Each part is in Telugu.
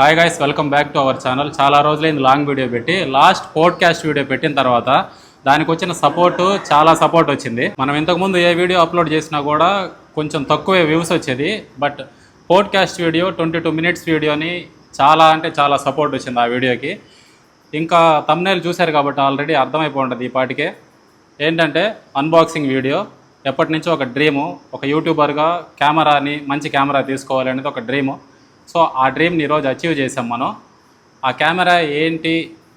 Hi guys welcome back to our channel చాలా రోజులైంది లాంగ్ వీడియో పెట్టి లాస్ట్ పోడ్కాస్ట్ వీడియో పెట్టిన తర్వాత దానికి వచ్చిన సపోర్టు చాలా సపోర్ట్ వచ్చింది. మనం ఇంతకుముందు ఏ వీడియో అప్లోడ్ చేసినా కూడా కొంచెం తక్కువే వ్యూస్ వచ్చేది but podcast video twenty two minutes వీడియోని చాలా అంటే చాలా సపోర్ట్ వచ్చింది ఆ వీడియోకి ఇంకా తమ్నేలు చూశారు కాబట్టి ఆల్రెడీ అర్థమైపోయి ఉంటుంది ఈ పాటికే. ఏంటంటే అన్బాక్సింగ్ వీడియో ఎప్పటి నుంచో ఒక డ్రీము ఒక యూట్యూబర్గా కెమెరాని మంచి కెమెరా తీసుకోవాలి అనేది ఒక డ్రీము సో ఆ డ్రీమ్ని ఈరోజు అచీవ్ చేసాం మనం. ఆ కెమెరా ఏంటి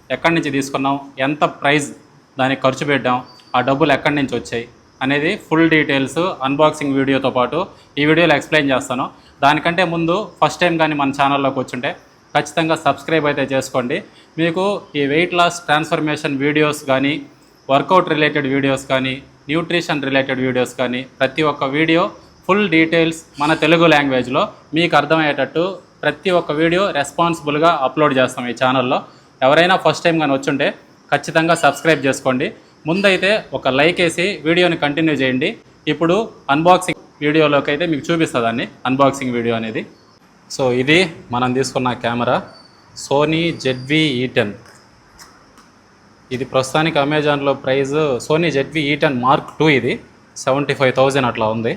ఎక్కడి నుంచి తీసుకున్నాం ఎంత ప్రైస్ దానికి ఖర్చు పెట్టాం ఆ డబ్బులు ఎక్కడి నుంచి వచ్చాయి అనేది ఫుల్ డీటెయిల్స్ అన్బాక్సింగ్ వీడియోతో పాటు ఈ వీడియోలో ఎక్స్ప్లెయిన్ చేస్తాను. దానికంటే ముందు ఫస్ట్ టైం కానీ మన ఛానల్లోకి వచ్చుంటే ఖచ్చితంగా సబ్స్క్రైబ్ అయితే చేసుకోండి. మీకు ఈ వెయిట్ లాస్ ట్రాన్స్ఫర్మేషన్ వీడియోస్ కానీ వర్కౌట్ రిలేటెడ్ వీడియోస్ కానీ న్యూట్రిషన్ రిలేటెడ్ వీడియోస్ కానీ ప్రతి ఒక్క వీడియో ఫుల్ డీటెయిల్స్ మన తెలుగు లాంగ్వేజ్లో మీకు అర్థమయ్యేటట్టు ప్రతి ఒక్క వీడియో రెస్పాన్సిబుల్గా అప్లోడ్ చేస్తాం ఈ ఛానల్లో. ఎవరైనా ఫస్ట్ టైం కానీ వచ్చుంటే ఖచ్చితంగా సబ్స్క్రైబ్ చేసుకోండి. ముందైతే ఒక లైక్ వేసి వీడియోని కంటిన్యూ చేయండి. ఇప్పుడు అన్బాక్సింగ్ వీడియోలోకి అయితే మీకు చూపిస్తుందండి అన్బాక్సింగ్ వీడియో అనేది. సో ఇది మనం తీసుకున్న camera Sony ZV E ten ఇది ప్రస్తుతానికి అమెజాన్లో price Sony ZV E ten mark two ఇది. సెవెంటీ ఫైవ్ థౌజండ్ అట్లా ఉంది.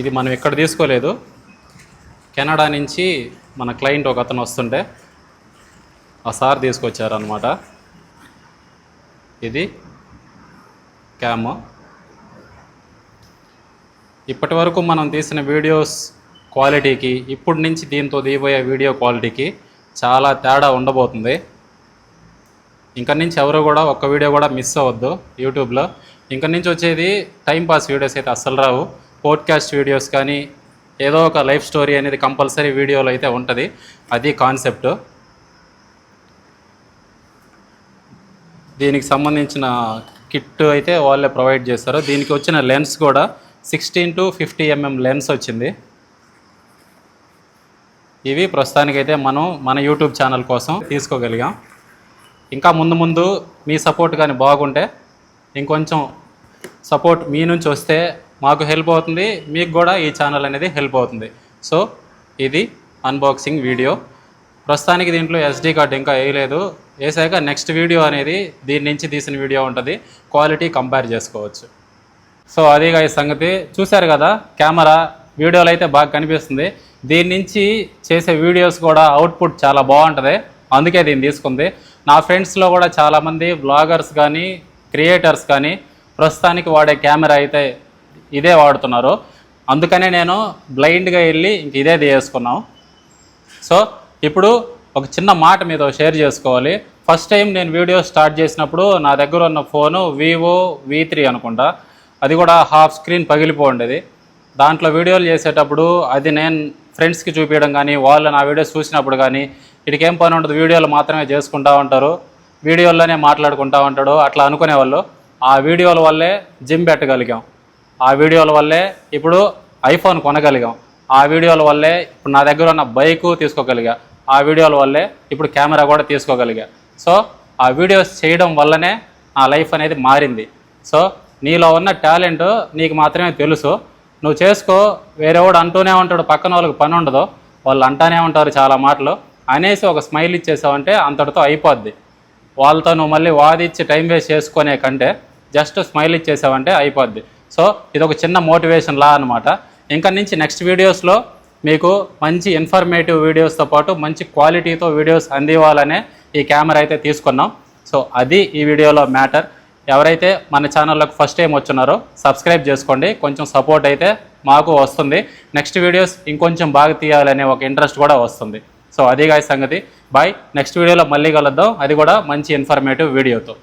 ఇది మనం ఎక్కడ తీసుకోలేదు. కెనడా నుంచి మన క్లయింట్ ఒక అతను వస్తుండే ఆ సార్ తీసుకొచ్చారనమాట ఇది క్యామ్. ఇప్పటి వరకు మనం తీసిన వీడియోస్ క్వాలిటీకి ఇప్పుడు నుంచి దీంతో దిగిపోయే వీడియో క్వాలిటీకి చాలా తేడా ఉండబోతుంది. ఇంక నుంచి ఎవరు కూడా ఒక్క వీడియో కూడా మిస్ అవ్వద్దు యూట్యూబ్లో. ఇంకా నుంచి వచ్చేది టైంపాస్ వీడియోస్ అయితే అస్సలు రావు. పోడ్కాస్ట్ వీడియోస్ కానీ ఏదో ఒక లైఫ్ స్టోరీ అనేది కంపల్సరీ వీడియోలో అయితే ఉంటుంది. అది కాన్సెప్ట్ దీనికి సంబంధించిన కిట్ అయితే వాళ్ళే ప్రొవైడ్ చేస్తారు. దీనికి వచ్చిన లెన్స్ కూడా sixteen to fifty mm lens వచ్చింది. ఇవి ప్రస్తుతానికైతే మనం మన యూట్యూబ్ ఛానల్ కోసం తీసుకోగలిగాం. ఇంకా ముందు ముందు మీ సపోర్ట్ కానీ బాగుంటే ఇంకొంచెం సపోర్ట్ మీ నుంచి వస్తే మాకు హెల్ప్ అవుతుంది. మీకు కూడా ఈ ఛానల్ అనేది హెల్ప్ అవుతుంది. సో ఇది అన్బాక్సింగ్ వీడియో ప్రస్తుతానికి దీంట్లో ఎస్డి కార్డ్ ఇంకా వేయలేదు వేసాక నెక్స్ట్ వీడియో అనేది దీని నుంచి తీసిన వీడియో ఉంటుంది. క్వాలిటీ కంపేర్ చేసుకోవచ్చు. సో అది ఈ సంగతి. చూశారు కదా కెమెరా వీడియోలు అయితే బాగా కనిపిస్తుంది. దీని నుంచి చేసే వీడియోస్ కూడా అవుట్పుట్ చాలా బాగుంటుంది. అందుకే దీన్ని తీసుకుంది. నా ఫ్రెండ్స్లో కూడా చాలామంది బ్లాగర్స్ కానీ క్రియేటర్స్ కానీ ప్రస్తుతానికి వాడే కెమెరా అయితే ఇదే వాడుతున్నారు. అందుకనే నేను బ్లైండ్గా వెళ్ళి ఇంక ఇదే తీసుకున్నాం. సో ఇప్పుడు ఒక చిన్న మాట మీద షేర్ చేసుకోవాలి. ఫస్ట్ టైం నేను వీడియో స్టార్ట్ చేసినప్పుడు నా దగ్గర ఉన్న ఫోను వివో వి త్రీ అనుకుంటా. అది కూడా హాఫ్ స్క్రీన్ పగిలిపోండేది దాంట్లో వీడియోలు చేసేటప్పుడు అది నేను ఫ్రెండ్స్కి చూపించడం కానీ వాళ్ళు నా వీడియోస్ చూసినప్పుడు కానీ వీటికేం పని ఉండదు వీడియోలు మాత్రమే చేసుకుంటూ ఉంటారు. వీడియోల్లోనే మాట్లాడుకుంటూ ఉంటాడు. అట్లా అనుకునేవాళ్ళు. ఆ వీడియోల వల్లే జిమ్ పెట్టగలిగాం. ఆ వీడియోల వల్లే ఇప్పుడు ఐఫోన్ కొనగలిగాం. ఆ వీడియోల వల్లే ఇప్పుడు నా దగ్గర ఉన్న బైకు తీసుకోగలిగా. ఆ వీడియోల వల్లే ఇప్పుడు కెమెరా కూడా తీసుకోగలిగా. సో ఆ వీడియోస్ చేయడం వల్లనే నా లైఫ్ అనేది మారింది. సో నీలో ఉన్న టాలెంట్ నీకు మాత్రమే తెలుసు. నువ్వు చేసుకో వేరేవాడు అంటూనే ఉంటాడు పక్కన వాళ్ళకి పని ఉండదు. వాళ్ళు అంటానే ఉంటారు చాలా మాటలు. అనేసి ఒక స్మైల్ ఇచ్చేసావంటే అంతటితో అయిపోద్ది. వాళ్ళతో నువ్వు మళ్ళీ వాదిచ్చి టైం వేస్ట్ చేసుకునే కంటే జస్ట్ స్మైల్ ఇచ్చేసావంటే అయిపోద్ది. సో ఇది ఒక చిన్న మోటివేషన్ లా అనమాట ఇంకా నుంచి నెక్స్ట్ వీడియోస్లో మీకు మంచి ఇన్ఫర్మేటివ్ వీడియోస్తో పాటు మంచి క్వాలిటీతో వీడియోస్ అందివ్వాలనే ఈ కెమెరా అయితే తీసుకున్నాం. సో అది ఈ వీడియోలో మ్యాటర్. ఎవరైతే మన ఛానల్లోకి ఫస్ట్ టైం వచ్చినారో సబ్స్క్రైబ్ చేసుకోండి. కొంచెం సపోర్ట్ అయితే మాకు వస్తుంది. నెక్స్ట్ వీడియోస్ ఇంకొంచెం బాగా తీయాలనే ఒక ఇంట్రెస్ట్ కూడా వస్తుంది. సో అది కాదు సంగతి. బాయ్. నెక్స్ట్ వీడియోలో మళ్ళీ కలుద్దాం. అది కూడా మంచి ఇన్ఫర్మేటివ్ వీడియోతో.